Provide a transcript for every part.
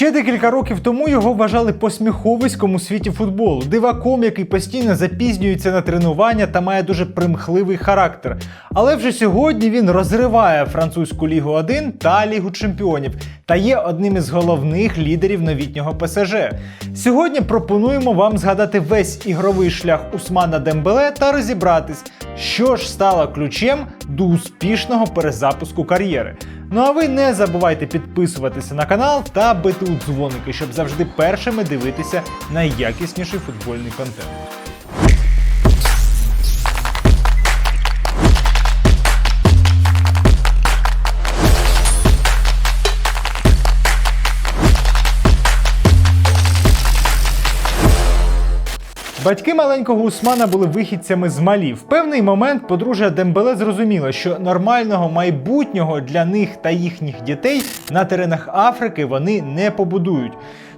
Ще декілька років тому його вважали посміховиськом у світі футболу, диваком, який постійно запізнюється на тренування та має дуже примхливий характер. Але вже сьогодні він розриває французьку лігу 1 та Лігу Чемпіонів та є одним із головних лідерів новітнього ПСЖ. Сьогодні пропонуємо вам згадати весь ігровий шлях Усмана Дембеле та розібратись, що ж стало ключем до успішного перезапуску кар'єри. Ну а ви не забувайте підписуватися на канал та бити у дзвоники, щоб завжди першими дивитися найякісніший футбольний контент. Батьки маленького Усмана були вихідцями з Малі. В певний момент подружжя Дембеле зрозуміла, що нормального майбутнього для них та їхніх дітей на теренах Африки вони не побудують.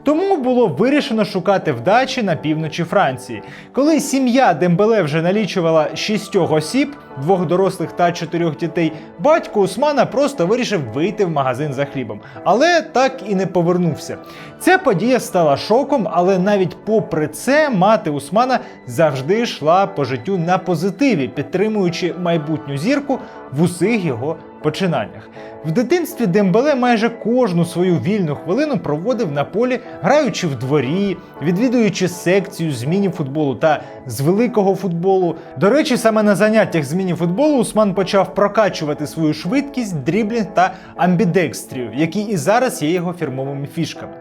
Тому було вирішено шукати вдачі на півночі Франції. Коли сім'я Дембеле вже налічувала шістьох осіб, двох дорослих та чотирьох дітей, батько Усмана просто вирішив вийти в магазин за хлібом, але так і не повернувся. Ця подія стала шоком, але навіть попри це мати Усмана завжди йшла по життю на позитиві, підтримуючи майбутню зірку в усіх його починаннях. В дитинстві Дембеле майже кожну свою вільну хвилину проводив на полі, граючи в дворі, відвідуючи секцію змінів футболу та з великого футболу. До речі, саме на заняттях змінів футболу Усман почав прокачувати свою швидкість, дріблінг та амбідекстрію, які і зараз є його фірмовими фішками.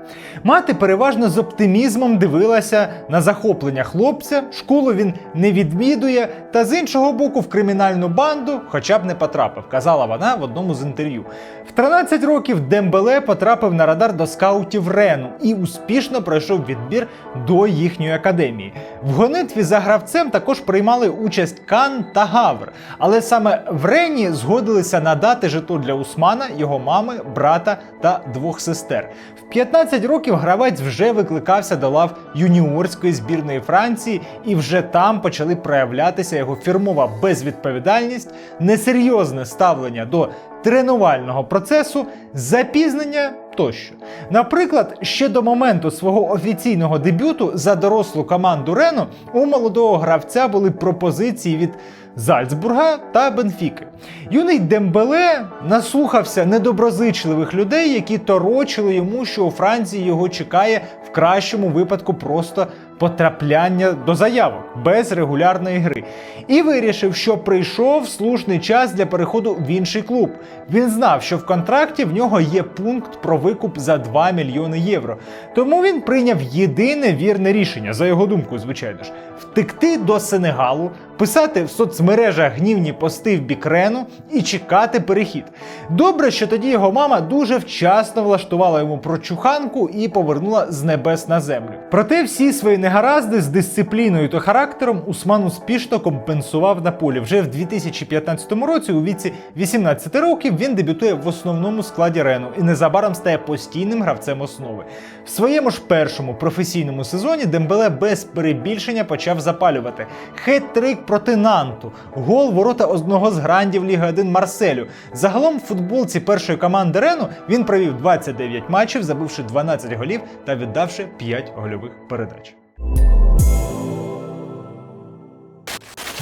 Мати переважно з оптимізмом дивилася на захоплення хлопця, школу він не відвідує, та з іншого боку в кримінальну банду хоча б не потрапив, казала вона в одному з інтерв'ю. В 13 років Дембеле потрапив на радар до скаутів Рену і успішно пройшов відбір до їхньої академії. В гонитві за гравцем також приймали участь Кан та Гавр, але саме в Рені згодилися надати житло для Усмана, його мами, брата та двох сестер. В 15 років гравець вже викликався до лав юніорської збірної Франції, і вже там почали проявлятися його фірмова безвідповідальність, несерйозне ставлення до тренувального процесу, запізнення тощо. Наприклад, ще до моменту свого офіційного дебюту за дорослу команду Рено у молодого гравця були пропозиції від Зальцбурга та Бенфіки. Юний Дембеле наслухався недоброзичливих людей, які торочили йому, що у Франції його чекає в кращому випадку просто потрапляння до заявок без регулярної гри. І вирішив, що прийшов слушний час для переходу в інший клуб. Він знав, що в контракті в нього є пункт про викуп за 2 мільйони євро. Тому він прийняв єдине вірне рішення, за його думкою, звичайно ж, втекти до Сенегалу, писати в соцмережах гнівні пости в бік Рену і чекати перехід. Добре, що тоді його мама дуже вчасно влаштувала йому прочуханку і повернула з небес на землю. Проте всі свої негаразди з дисципліною та характером Усман успішно компенсував на полі. Вже в 2015 році, у віці 18 років, він дебютує в основному складі Рену і незабаром стає постійним гравцем основи. В своєму ж першому професійному сезоні Дембеле без перебільшення почав запалювати хет-трик проти Нанту, гол ворота одного з грандів Ліги 1 Марселю. Загалом в футболці першої команди Рену він провів 29 матчів, забивши 12 голів та віддавши 5 гольових передач.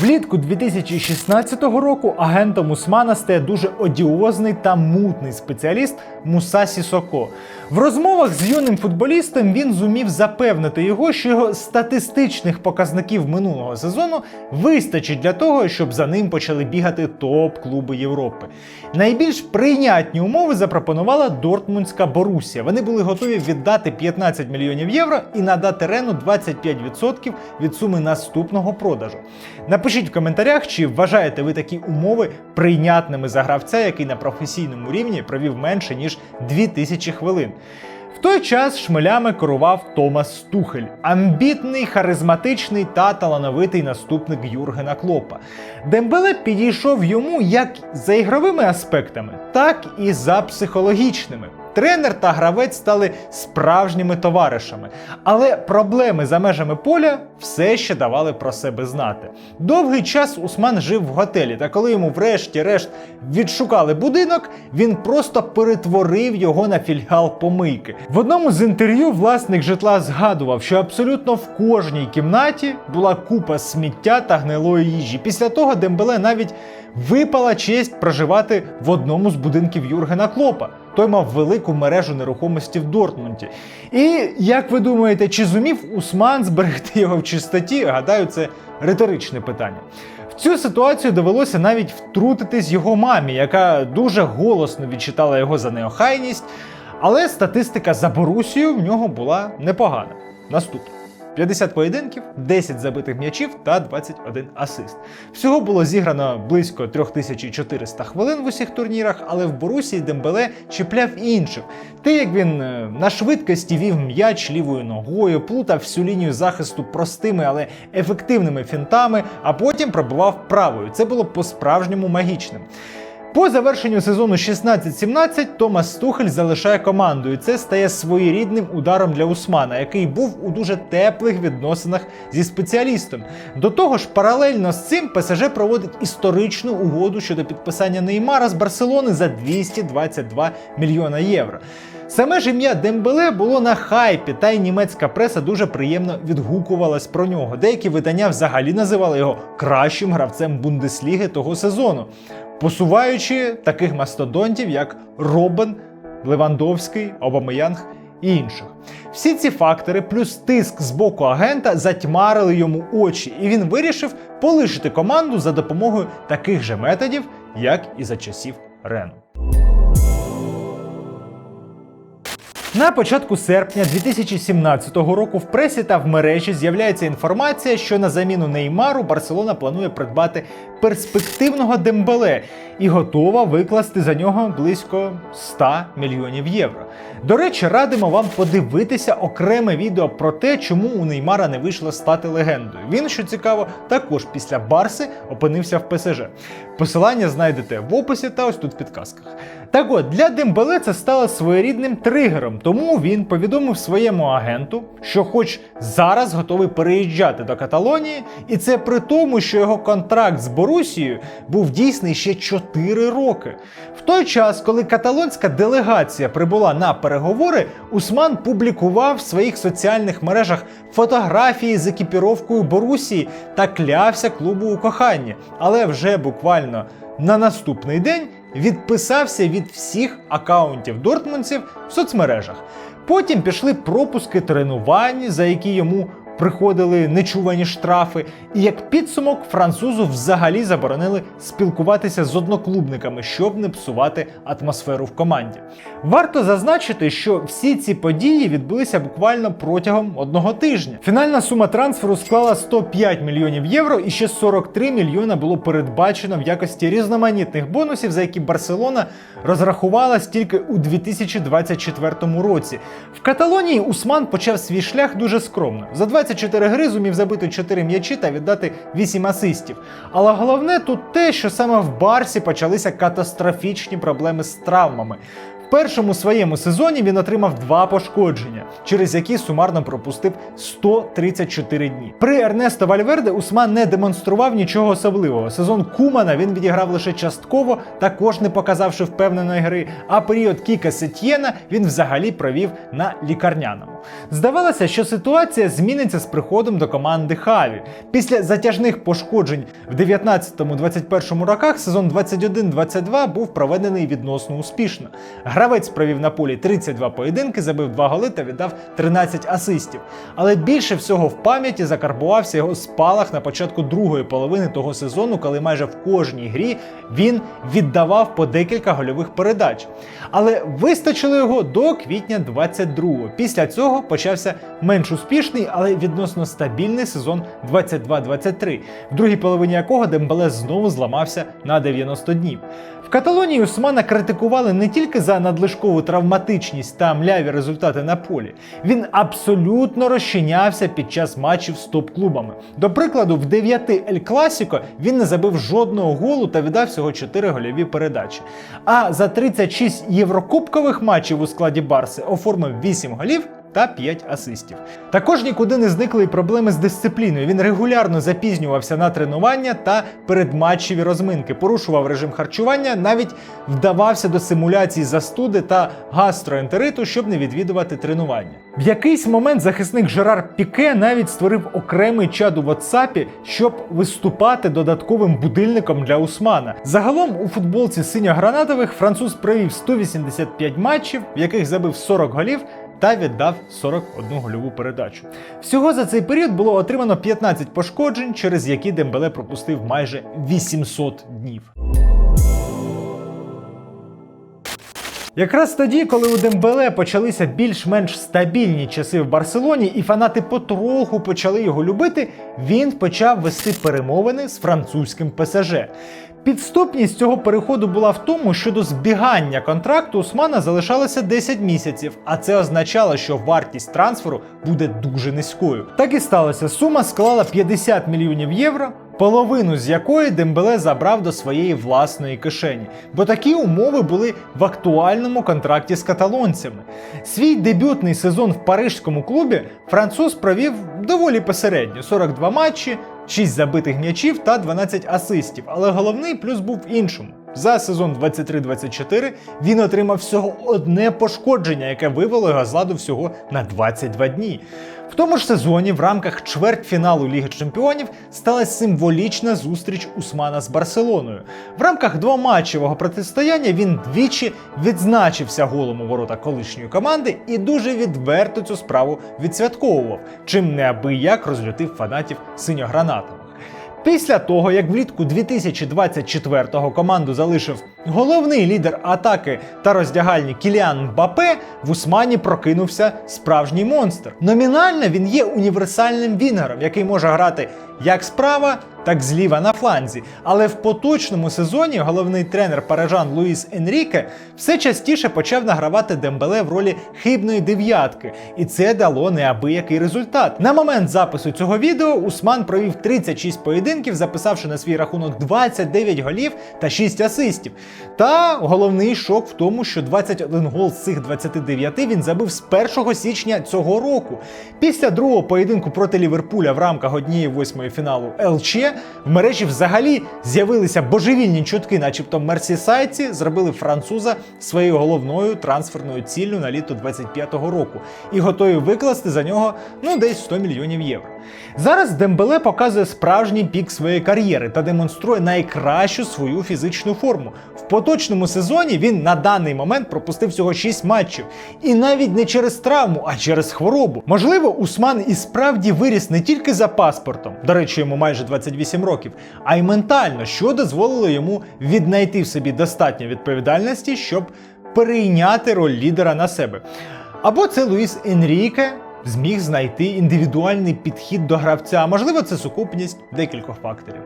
Влітку 2016 року агентом Усмана стає дуже одіозний та мутний спеціаліст Муса Сісоко. В розмовах з юним футболістом він зумів запевнити його, що його статистичних показників минулого сезону вистачить для того, щоб за ним почали бігати топ-клуби Європи. Найбільш прийнятні умови запропонувала Дортмундська Борусія. Вони були готові віддати 15 мільйонів євро і надати Рену 25% від суми наступного продажу. Напишіть в коментарях, чи вважаєте ви такі умови прийнятними за гравця, який на професійному рівні провів менше ніж 2000 хвилин. В той час шмелями керував Томас Тухель, амбітний, харизматичний та талановитий наступник Юргена Клопа. Дембеле підійшов йому як за ігровими аспектами, так і за психологічними. Тренер та гравець стали справжніми товаришами, але проблеми за межами поля все ще давали про себе знати. Довгий час Усман жив в готелі, та коли йому врешті-решт відшукали будинок, він просто перетворив його на філіал помийки. В одному з інтерв'ю власник житла згадував, що абсолютно в кожній кімнаті була купа сміття та гнилої їжі. Після того Дембеле навіть випала честь проживати в одному з будинків Юргена Клопа. Той мав велику мережу нерухомості в Дортмунді. І як ви думаєте, чи зумів Усман зберегти його в чистоті? Гадаю, це риторичне питання. В цю ситуацію довелося навіть втрутитись його мамі, яка дуже голосно відчитала його за неохайність. Але статистика за Борусію в нього була непогана. Наступна. 50 поєдинків, 10 забитих м'ячів та 21 асист. Всього було зіграно близько 3400 хвилин в усіх турнірах, але в Борусії Дембеле чіпляв інших. Те, як він е, на швидкості вів м'яч лівою ногою, плутав всю лінію захисту простими, але ефективними фінтами, а потім пробивав правою. Це було по-справжньому магічним. По завершенню сезону 16-17 Томас Тухель залишає команду, і це стає своєрідним ударом для Усмана, який був у дуже теплих відносинах зі спеціалістом. До того ж, паралельно з цим ПСЖ проводить історичну угоду щодо підписання Неймара з Барселони за 222 мільйона євро. Саме ж ім'я Дембеле було на хайпі, та й німецька преса дуже приємно відгукувалась про нього. Деякі видання взагалі називали його кращим гравцем Бундесліги того сезону, посуваючи таких мастодонтів, як Робен, Левандовський, Обамеянг і інших. Всі ці фактори, плюс тиск з боку агента, затьмарили йому очі, і він вирішив полишити команду за допомогою таких же методів, як і за часів Рену. На початку серпня 2017 року в пресі та в мережі з'являється інформація, що на заміну Неймару Барселона планує придбати перспективного Дембеле і готова викласти за нього близько 100 мільйонів євро. До речі, радимо вам подивитися окреме відео про те, чому у Неймара не вийшло стати легендою. Він, що цікаво, також після Барси опинився в ПСЖ. Посилання знайдете в описі та ось тут в підказках. Так от, для Дембеле це стало своєрідним тригером, тому він повідомив своєму агенту, що хоч зараз готовий переїжджати до Каталонії, і це при тому, що його контракт з Борусією був дійсний ще 4 роки. В той час, коли каталонська делегація прибула на переговори, Усман публікував в своїх соціальних мережах фотографії з екіпіровкою Борусії та клявся клубу у коханні. Але вже буквально на наступний день відписався від всіх акаунтів дортмундців в соцмережах. Потім пішли пропуски тренувань, за які йому приходили нечувані штрафи. І як підсумок, французу взагалі заборонили спілкуватися з одноклубниками, щоб не псувати атмосферу в команді. Варто зазначити, що всі ці події відбулися буквально протягом одного тижня. Фінальна сума трансферу склала 105 мільйонів євро, і ще 43 мільйона було передбачено в якості різноманітних бонусів, за які Барселона розрахувалась тільки у 2024 році. В Каталонії Усман почав свій шлях дуже скромно. За 24 гри зумів забити 4 м'ячі та віддати 8 асистів. Але головне тут те, що саме в Барсі почалися катастрофічні проблеми з травмами. В першому своєму сезоні він отримав два пошкодження, через які сумарно пропустив 134 дні. При Ернесто Вальверде Усман не демонстрував нічого особливого. Сезон Кумана він відіграв лише частково, також не показавши впевненої гри. А період Кіка Сетьєна він взагалі провів на лікарняному. Здавалося, що ситуація зміниться з приходом до команди Хаві. Після затяжних пошкоджень в 19-21 роках сезон 21-22 був проведений відносно успішно. Гравець провів на полі 32 поєдинки, забив 2 голи та віддав 13 асистів. Але більше всього в пам'яті закарбувався його спалах на початку другої половини того сезону, коли майже в кожній грі він віддавав по декілька гольових передач. Але вистачило його до квітня 22-го. Після цього почався менш успішний, але відносно стабільний сезон 22-23, в другій половині якого Дембеле знову зламався на 90 днів. В Каталонії Усмана критикували не тільки за надлишкову травматичність та мляві результати на полі. Він абсолютно розчинявся під час матчів з топ-клубами. До прикладу, в 9 Ель Класіко він не забив жодного голу та віддав всього 4 гольові передачі. А за 36 єврокубкових матчів у складі Барси оформив 8 голів та 5 асистів. Також нікуди не зникли й проблеми з дисципліною. Він регулярно запізнювався на тренування та передматчеві розминки, порушував режим харчування, навіть вдавався до симуляцій застуди та гастроентериту, щоб не відвідувати тренування. В якийсь момент захисник Жерар Піке навіть створив окремий чат у WhatsApp, щоб виступати додатковим будильником для Усмана. Загалом у футболці синьо-гранатових француз провів 185 матчів, в яких забив 40 голів. Та віддав 41 гольову передачу. Всього за цей період було отримано 15 пошкоджень, через які Дембеле пропустив майже 800 днів. Якраз тоді, коли у Дембеле почалися більш-менш стабільні часи в Барселоні, і фанати потроху почали його любити, він почав вести перемовини з французьким ПСЖ. Підступність цього переходу була в тому, що до збігання контракту Усмана залишалося 10 місяців, а це означало, що вартість трансферу буде дуже низькою. Так і сталося. Сума склала 50 мільйонів євро. Половину з якої Дембеле забрав до своєї власної кишені, бо такі умови були в актуальному контракті з каталонцями. Свій дебютний сезон в парижському клубі француз провів доволі посередньо: 42 матчі, 6 забитих м'ячів та 12 асистів. Але головний плюс був в іншому. За сезон 23-24 він отримав всього одне пошкодження, яке вивело його з ладу всього на 22 дні. В тому ж сезоні в рамках чвертьфіналу Ліги Чемпіонів сталася символічна зустріч Усмана з Барселоною. В рамках двоматчевого протистояння він двічі відзначився голом у ворота колишньої команди і дуже відверто цю справу відсвятковував, чим неабияк розлютив фанатів синьогранатових. Після того, як влітку 2024-го команду залишив головний лідер атаки та роздягальні Кіліан Мбапе, в Усмані прокинувся справжній монстр. Номінально він є універсальним вінгером, який може грати як справа, так зліва на фланзі. Але в поточному сезоні головний тренер парижан Луїс Енріке все частіше почав награвати Дембеле в ролі хибної дев'ятки, і це дало неабиякий результат. На момент запису цього відео Усман провів 36 поєдинків, записавши на свій рахунок 29 голів та 6 асистів. Та головний шок в тому, що 21 гол з цих 29 він забив з 1 січня цього року. Після другого поєдинку проти Ліверпуля в рамках однієї восьмої фіналу ЛЧ в мережі взагалі з'явилися божевільні чутки, начебто мерсісайці зробили француза своєю головною трансферною ціллю на літо 25-го року і готові викласти за нього ну десь 100 мільйонів євро. Зараз Дембеле показує справжній пік своєї кар'єри та демонструє найкращу свою фізичну форму. В поточному сезоні він на даний момент пропустив всього 6 матчів. І навіть не через травму, а через хворобу. Можливо, Усман і справді виріс не тільки за паспортом, до речі, йому майже 28 років, а й ментально, що дозволило йому віднайти в собі достатньо відповідальності, щоб перейняти роль лідера на себе. Або це Луїс Енріке зміг знайти індивідуальний підхід до гравця. Можливо, це сукупність декількох факторів.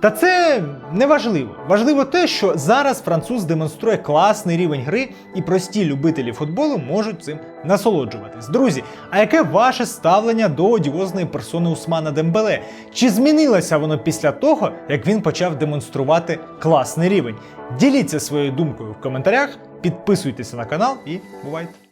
Та це не важливо. Важливо те, що зараз француз демонструє класний рівень гри, і прості любителі футболу можуть цим насолоджуватись. Друзі, а яке ваше ставлення до одіозної персони Усмана Дембеле? Чи змінилося воно після того, як він почав демонструвати класний рівень? Діліться своєю думкою в коментарях, підписуйтеся на канал і бувайте!